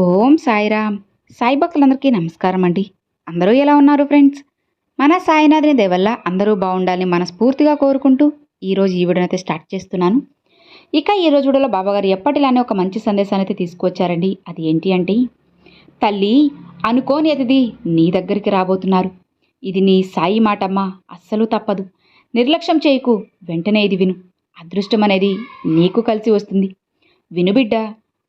ఓం సాయిరామ్. సాయి భక్తులందరికీ నమస్కారం అండి. అందరూ ఎలా ఉన్నారు ఫ్రెండ్స్? మన సాయినాథుని దేవల్ల అందరూ బాగుండాలని మనస్ఫూర్తిగా కోరుకుంటూ ఈరోజు ఈ వీడియోని అయితే స్టార్ట్ చేస్తున్నాను. ఇక ఈ రోజు వీడియోలో బాబాగారు ఎప్పటిలానే ఒక మంచి సందేశాన్ని అయితే తీసుకువచ్చారండి. అది ఏంటి అంటే తల్లి అనుకోని అతిథి నీ దగ్గరికి రాబోతున్నారు. ఇది నీ సాయి మాటమ్మా. అస్సలు తప్పదు. నిర్లక్ష్యం చేయకు. వెంటనే ఇది విను. అదృష్టం అనేది నీకు కలిసి వస్తుంది. విను బిడ్డ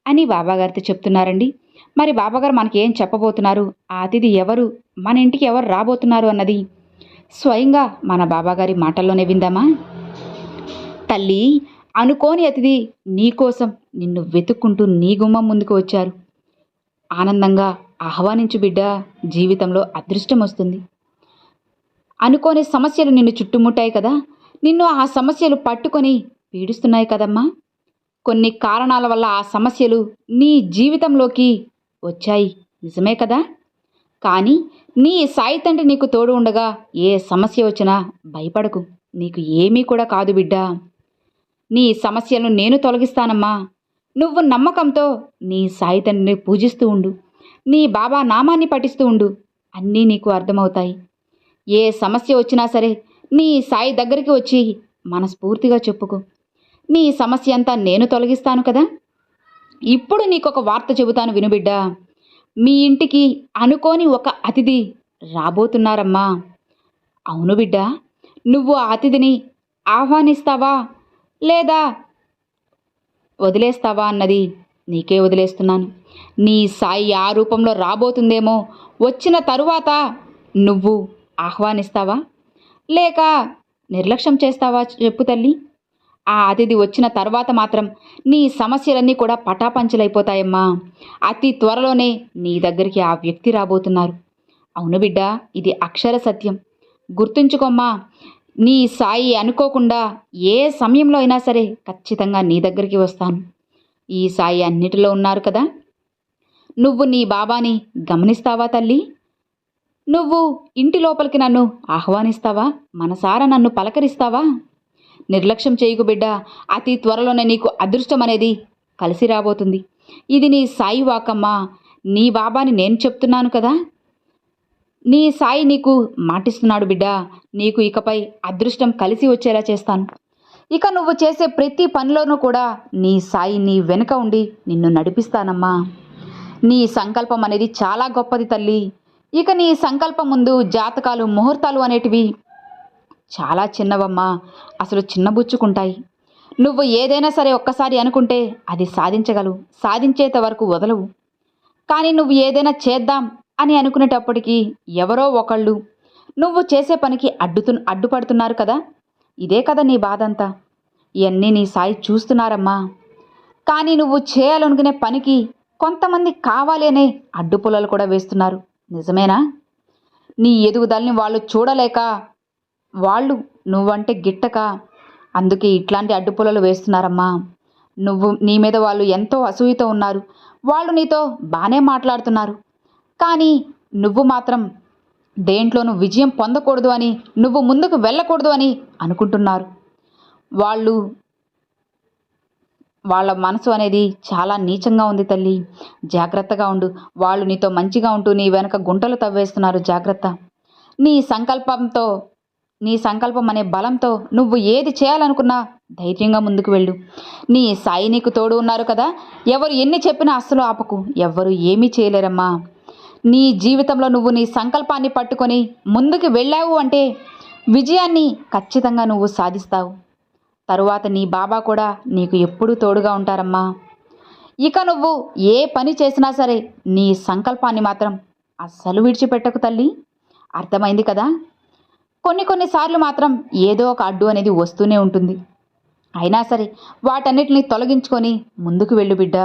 అని బాబాగారితో చెప్తున్నారండి. మరి బాబాగారు మనకి ఏం చెప్పబోతున్నారు? ఆ అతిథి ఎవరు? మన ఇంటికి ఎవరు రాబోతున్నారు అన్నది స్వయంగా మన బాబాగారి మాటల్లోనే విందామా? తల్లి అనుకోని అతిథి నీకోసం నిన్ను వెతుక్కుంటూ నీ గుమ్మం ముందుకు వచ్చారు. ఆనందంగా ఆహ్వానించు బిడ్డ జీవితంలో అదృష్టం వస్తుంది. అనుకోని సమస్యలు నిన్ను చుట్టుముట్టాయి కదా? నిన్ను ఆ సమస్యలు పట్టుకొని పీడిస్తున్నాయి కదమ్మా? కొన్ని కారణాల వల్ల ఆ సమస్యలు నీ జీవితంలోకి వచ్చాయి. నిజమే కదా? కానీ నీ సాయి తండ్రి నీకు తోడు ఉండగా ఏ సమస్య వచ్చినా భయపడకు. నీకు ఏమీ కూడా కాదు బిడ్డా. నీ సమస్యలను నేను తొలగిస్తానమ్మా. నువ్వు నమ్మకంతో నీ సాయి తండ్రిని పూజిస్తూ ఉండు. నీ బాబా నామాన్ని పఠిస్తూ ఉండు. అన్నీ నీకు అర్థమవుతాయి. ఏ సమస్య వచ్చినా సరే నీ సాయి దగ్గరికి వచ్చి మనస్ఫూర్తిగా చెప్పుకో. నీ సమస్య అంతా నేను తొలగిస్తాను కదా? ఇప్పుడు నీకు ఒక వార్త చెబుతాను వినుబిడ్డా మీ ఇంటికి అనుకోని ఒక అతిథి రాబోతున్నారమ్మా. అవును బిడ్డ నువ్వు ఆ అతిథిని ఆహ్వానిస్తావా లేదా వదిలేస్తావా అన్నది నీకే వదిలేస్తున్నాను. నీ సాయి ఆ రూపంలో రాబోతుందేమో వచ్చిన తరువాత నువ్వు ఆహ్వానిస్తావా? లేక నిర్లక్ష్యం చేస్తావా చెప్పు తల్లి? ఆ అతిథి వచ్చిన తర్వాత మాత్రం నీ సమస్యలన్నీ కూడా పటాపంచలైపోతాయమ్మా. అతి త్వరలోనే నీ దగ్గరికి ఆ వ్యక్తి రాబోతున్నారు. అవును బిడ్డ ఇది అక్షర సత్యం. గుర్తుంచుకోమ్మా నీ సాయి అనుకోకుండా ఏ సమయంలో అయినా సరే ఖచ్చితంగా నీ దగ్గరికి వస్తాను. ఈ సాయి అన్నిటిలో ఉన్నారు కదా? నువ్వు నీ బాబాని గమనిస్తావా తల్లి? నువ్వు ఇంటి లోపలికి నన్ను ఆహ్వానిస్తావా? మనసారా నన్ను పలకరిస్తావా? నిర్లక్ష్యం చేయకు బిడ్డ. అతి త్వరలోనే నీకు అదృష్టం అనేది కలిసి రాబోతుంది. ఇది నీ సాయి వాకమ్మా. నీ బాబాని నేను చెప్తున్నాను కదా. నీ సాయి నీకు మాటిస్తున్నాడు బిడ్డ. నీకు ఇకపై అదృష్టం కలిసి వచ్చేలా చేస్తాను. ఇక నువ్వు చేసే ప్రతి పనిలోనూ కూడా నీ సాయి నీ వెనుక ఉండి నిన్ను నడిపిస్తానమ్మా. నీ సంకల్పం అనేది చాలా గొప్పది తల్లి. ఇక నీ సంకల్పం ముందు జాతకాలు ముహూర్తాలు అనేటివి చాలా చిన్నవమ్మా అసలు చిన్నబుచ్చుకుంటాయి నువ్వు ఏదైనా సరే ఒక్కసారి అనుకుంటే అది సాధించగలవు సాధించేంత వరకు వదలవు. కానీ నువ్వు ఏదైనా చేద్దాం అని అనుకునేటప్పటికీ ఎవరో ఒకళ్ళు నువ్వు చేసే పనికి అడ్డుతు అడ్డుపడుతున్నారు కదా? ఇదే కదా నీ బాధంతా. ఇవన్నీ నీ సాయి చూస్తున్నారమ్మా. కానీ నువ్వు చేయాలనుకునే పనికి కొంతమంది కావాలేనే అనే అడ్డుపుల్లలు కూడా వేస్తున్నారు. నిజమేనా? నీ ఎదుగుదలని వాళ్ళు చూడలేక వాళ్ళు నువ్వంటే గిట్టక? అందుకే ఇట్లాంటి అడ్డుపుల్లలు వేస్తున్నారమ్మా. నువ్వు నీ మీద వాళ్ళు ఎంతో అసూయతో ఉన్నారు. వాళ్ళు నీతో బాగానే మాట్లాడుతున్నారు. కానీ నువ్వు మాత్రం దేంట్లోనూ విజయం పొందకూడదు అని నువ్వు ముందుకు వెళ్ళకూడదు అని అనుకుంటున్నారు. వాళ్ళు వాళ్ళ మనసు అనేది చాలా నీచంగా ఉంది తల్లి. జాగ్రత్తగా ఉండు. వాళ్ళు నీతో మంచిగా ఉంటూ నీ వెనక గుంటలు తవ్వేస్తున్నారు జాగ్రత్త. నీ సంకల్పంతో నీ సంకల్పం అనే బలంతో నువ్వు ఏది చేయాలనుకున్నా ధైర్యంగా ముందుకు వెళ్ళు. నీ సాయి నీకు తోడు ఉన్నారు కదా ఎవరు ఎన్ని చెప్పినా అస్సలు ఆపకు. ఎవ్వరు ఏమీ చేయలేరమ్మా. నీ జీవితంలో నువ్వు నీ సంకల్పాన్ని పట్టుకొని ముందుకు వెళ్ళావు అంటే విజయాన్ని ఖచ్చితంగా నువ్వు సాధిస్తావు. తరువాత నీ బాబా కూడా నీకు ఎప్పుడూ తోడుగా ఉంటారమ్మా. ఇక నువ్వు ఏ పని చేసినా సరే నీ సంకల్పాన్ని మాత్రం అస్సలు విడిచిపెట్టకు తల్లి. అర్థమైంది కదా? కొన్ని కొన్నిసార్లు మాత్రం ఏదో ఒక అడ్డు అనేది వస్తూనే ఉంటుంది. అయినా సరే వాటన్నిటిని తొలగించుకొని ముందుకు వెళ్ళు బిడ్డ.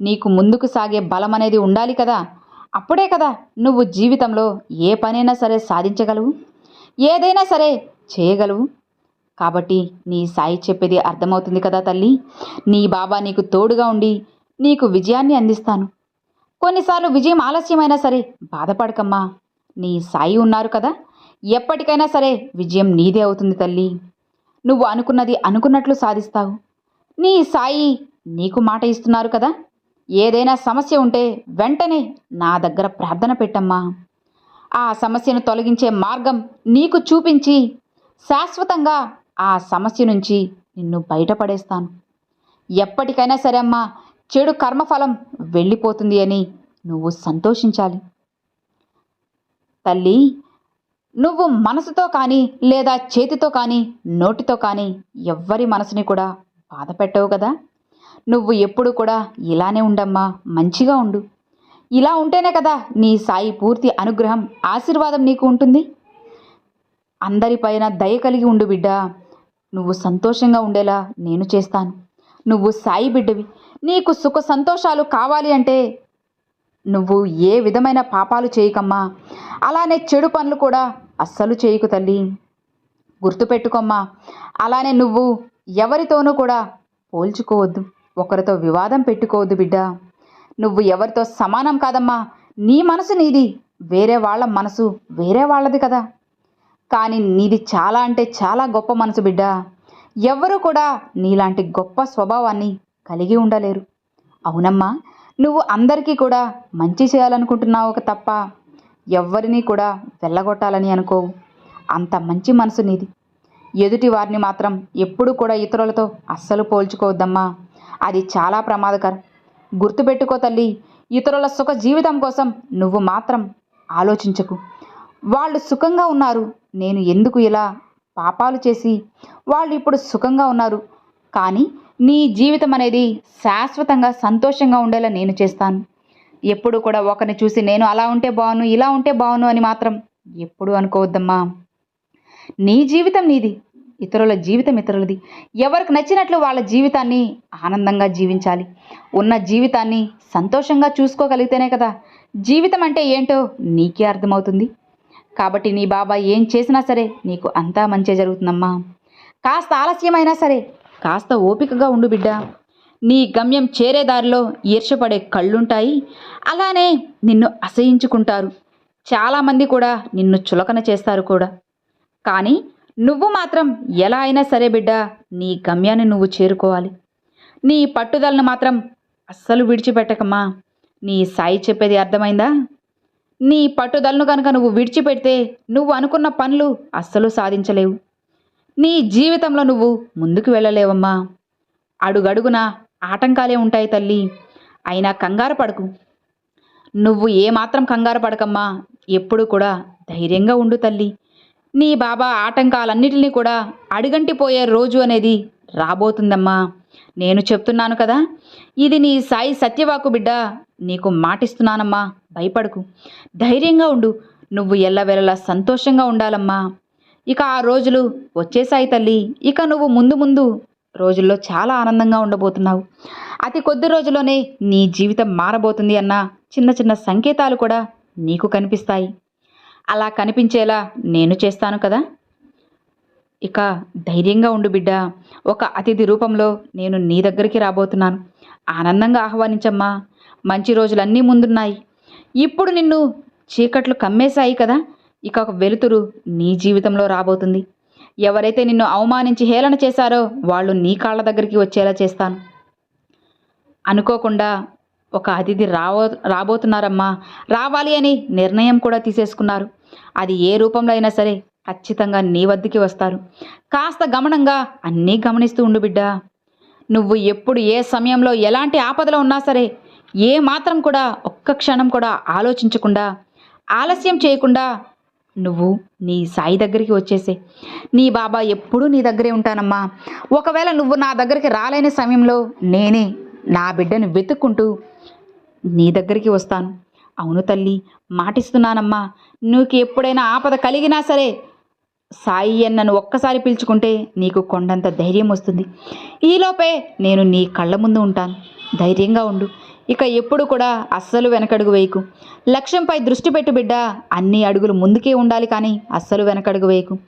నీకు ముందుకు సాగే బలం అనేది ఉండాలి కదా. అప్పుడే కదా నువ్వు జీవితంలో ఏ పనైనా సరే సాధించగలవు. ఏదైనా సరే చేయగలవు. కాబట్టి నీ సాయి చెప్పేది అర్థమవుతుంది కదా తల్లి. నీ బాబా నీకు తోడుగా ఉండి నీకు విజయాన్ని అందిస్తాను. కొన్నిసార్లు విజయం ఆలస్యమైనా సరే బాధపడకమ్మా. నీ సాయి ఉన్నారు కదా. ఎప్పటికైనా సరే విజయం నీదే అవుతుంది తల్లి. నువ్వు అనుకున్నది అనుకున్నట్లు సాధిస్తావు. నీ సాయి నీకు మాట ఇస్తున్నారు కదా? ఏదైనా సమస్య ఉంటే వెంటనే నా దగ్గర ప్రార్థన పెట్టమ్మా. ఆ సమస్యను తొలగించే మార్గం నీకు చూపించి శాశ్వతంగా ఆ సమస్య నుంచి నిన్ను బయటపడేస్తాను. ఎప్పటికైనా సరే అమ్మా చెడు కర్మఫలం వెళ్ళిపోతుంది అని నువ్వు సంతోషించాలి. తల్లి నువ్వు మనసుతో కానీ లేదా చేతితో కానీ నోటితో కానీ ఎవ్వరి మనసుని కూడా బాధ పెట్టవు కదా? నువ్వు ఎప్పుడు కూడా ఇలానే ఉండమ్మా మంచిగా ఉండు. ఇలా ఉంటేనే కదా నీ సాయి పూర్తి అనుగ్రహం ఆశీర్వాదం నీకు ఉంటుంది. అందరిపైన దయ కలిగి ఉండు బిడ్డ. నువ్వు సంతోషంగా ఉండేలా నేను చేస్తాను. నువ్వు సాయి బిడ్డవి. నీకు సుఖ సంతోషాలు కావాలి అంటే నువ్వు ఏ విధమైన పాపాలు చేయకమ్మా. అలానే చెడు పనులు కూడా అస్సలు చేయకు తల్లి. గుర్తుపెట్టుకోమ్మా. అలానే నువ్వు ఎవరితోనూ కూడా పోల్చుకోవద్దు. ఒకరితో వివాదం పెట్టుకోవద్దు బిడ్డ. నువ్వు ఎవరితో సమానం కాదమ్మా. నీ మనసు నీది. వేరే వాళ్ళ మనసు వేరే వాళ్ళది కదా. కానీ నీది చాలా అంటే చాలా గొప్ప మనసు బిడ్డ. ఎవ్వరూ కూడా నీలాంటి గొప్ప స్వభావాన్ని కలిగి ఉండలేరు. అవునమ్మా. నువ్వు అందరికీ కూడా మంచి చేయాలనుకుంటున్నావు ఒక తప్ప ఎవ్వరినీ కూడా వెళ్ళగొట్టాలని అనుకోవు. అంత మంచి మనసు నీది. ఎదుటి వారిని మాత్రం ఎప్పుడు కూడా ఇతరులతో అస్సలు పోల్చుకోవద్దమ్మా. అది చాలా ప్రమాదకరం. గుర్తుపెట్టుకో తల్లి ఇతరుల సుఖ జీవితం కోసం నువ్వు మాత్రం ఆలోచించకు. వాళ్ళు సుఖంగా ఉన్నారు నేను ఎందుకు ఇలా పాపాలు చేసి వాళ్ళు ఇప్పుడు సుఖంగా ఉన్నారు? కానీ నీ జీవితం అనేది శాశ్వతంగా సంతోషంగా ఉండేలా నేను చేస్తాను. ఎప్పుడు కూడా ఒకరిని చూసి నేను అలా ఉంటే బాగును ఇలా ఉంటే బాగును అని మాత్రం ఎప్పుడు అనుకోవద్దమ్మా. నీ జీవితం నీది ఇతరుల జీవితం ఇతరులది. ఎవరికి నచ్చినట్లు వాళ్ళ జీవితాన్ని ఆనందంగా జీవించాలి. ఉన్న జీవితాన్ని సంతోషంగా చూసుకోగలిగితేనే కదా జీవితం అంటే ఏంటో నీకే అర్థమవుతుంది. కాబట్టి నీ బాబా ఏం చేసినా సరే నీకు అంతా మంచి జరుగుతుందమ్మా. కాస్త ఆలస్యమైనా సరే కాస్త ఓపికగా ఉండు బిడ్డ. నీ గమ్యం చేరే దారిలో ఈర్షపడే కళ్ళుంటాయి. అలానే నిన్ను అసహించుకుంటారు. చాలామంది కూడా నిన్ను చులకన చేస్తారు కూడా. కానీ నువ్వు మాత్రం ఎలా అయినా సరే బిడ్డ నీ గమ్యాన్ని నువ్వు చేరుకోవాలి. నీ పట్టుదలను మాత్రం అస్సలు విడిచిపెట్టకమ్మా. నీ సాయి చెప్పేది అర్థమైందా? నీ పట్టుదలను కనుక నువ్వు విడిచిపెడితే నువ్వు అనుకున్న పనులు అస్సలు సాధించలేవు. నీ జీవితంలో నువ్వు ముందుకు వెళ్ళలేవమ్మా. అడుగడుగున ఆటంకాలే ఉంటాయి తల్లి. అయినా కంగారు పడకు. నువ్వు ఏమాత్రం కంగారు పడకమ్మా. ఎప్పుడు కూడా ధైర్యంగా ఉండు తల్లి. నీ బాబా ఆటంకాలన్నిటినీ కూడా అడుగంటిపోయే రోజు అనేది రాబోతుందమ్మా. నేను చెప్తున్నాను కదా ఇది నీ సాయి సత్యవాకు బిడ్డ. నీకు మాటిస్తున్నానమ్మా. భయపడకు. ధైర్యంగా ఉండు. నువ్వు ఎల్లవెల్లలా సంతోషంగా ఉండాలమ్మా. ఇక ఆ రోజులు వచ్చేసాయి తల్లి. ఇక నువ్వు ముందు ముందు రోజుల్లో చాలా ఆనందంగా ఉండబోతున్నావు. అతి కొద్ది రోజుల్లోనే నీ జీవితం మారబోతుంది అన్న చిన్న చిన్న సంకేతాలు కూడా నీకు కనిపిస్తాయి. అలా కనిపించేలా నేను చేస్తాను కదా? ఇక ధైర్యంగా ఉండు బిడ్డ. ఒక అతిథి రూపంలో నేను నీ దగ్గరికి రాబోతున్నాను. ఆనందంగా ఆహ్వానించమ్మా. మంచి రోజులన్నీ ముందున్నాయి. ఇప్పుడు నిన్ను చీకట్లు కమ్మేశాయి కదా? ఇక ఒక వెలుతురు నీ జీవితంలో రాబోతుంది. ఎవరైతే నిన్ను అవమానించి హేళన చేశారో వాళ్ళు నీ కాళ్ళ దగ్గరికి వచ్చేలా చేస్తాను. అనుకోకుండా ఒక అతిథి రాబో రాబోతున్నారమ్మా. రావాలి అని నిర్ణయం కూడా తీసేసుకున్నారు. అది ఏ రూపంలో అయినా సరే ఖచ్చితంగా నీ వద్దకి వస్తారు. కాస్త గమనంగా అన్నీ గమనిస్తూ ఉండు బిడ్డా. నువ్వు ఎప్పుడు ఏ సమయంలో ఎలాంటి ఆపదలో ఉన్నా సరే ఏ మాత్రం కూడా ఒక్క క్షణం కూడా ఆలోచించకుండా ఆలస్యం చేయకుండా నువ్వు నీ సాయి దగ్గరికి వచ్చేసే. నీ బాబా ఎప్పుడూ నీ దగ్గరే ఉంటానమ్మా. ఒకవేళ నువ్వు నా దగ్గరికి రాలేని సమయంలో నేనే నా బిడ్డను వెతుక్కుంటూ నీ దగ్గరికి వస్తాను. అవును తల్లి మాటిస్తున్నానమ్మా. నీకు ఎప్పుడైనా ఆపద కలిగినా సరే సాయి అన్నను ఒక్కసారి పిలుచుకుంటే నీకు కొండంత ధైర్యం వస్తుంది. ఈలోపే నేను నీ కళ్ళ ముందు ఉంటాను. ధైర్యంగా ఉండు. ఇక ఎప్పుడు కూడా అస్సలు వెనకడుగు వేయకు. లక్ష్యంపై దృష్టి పెట్టు బిడ్డ అన్ని అడుగులు ముందుకే ఉండాలి కానీ అస్సలు వెనకడుగు వేయకు.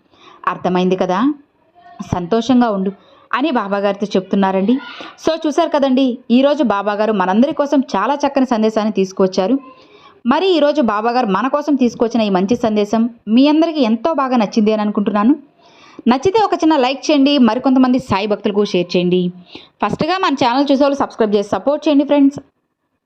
అర్థమైంది కదా? సంతోషంగా ఉండు అని బాబాగారితో చెప్తున్నారండి. సో చూశారు కదండి ఈరోజు బాబాగారు మనందరి కోసం చాలా చక్కని సందేశాన్ని తీసుకువచ్చారు. మరి ఈరోజు బాబాగారు మన కోసం తీసుకొచ్చిన ఈ మంచి సందేశం మీ అందరికీ ఎంతో బాగా నచ్చింది అని అనుకుంటున్నాను. నచ్చితే ఒక చిన్న లైక్ చేయండి మరికొంతమంది సాయి భక్తులకు షేర్ చేయండి. ఫస్ట్గా మన ఛానల్ చూసే వాళ్ళు సబ్స్క్రైబ్ చేసి సపోర్ట్ చేయండి friends.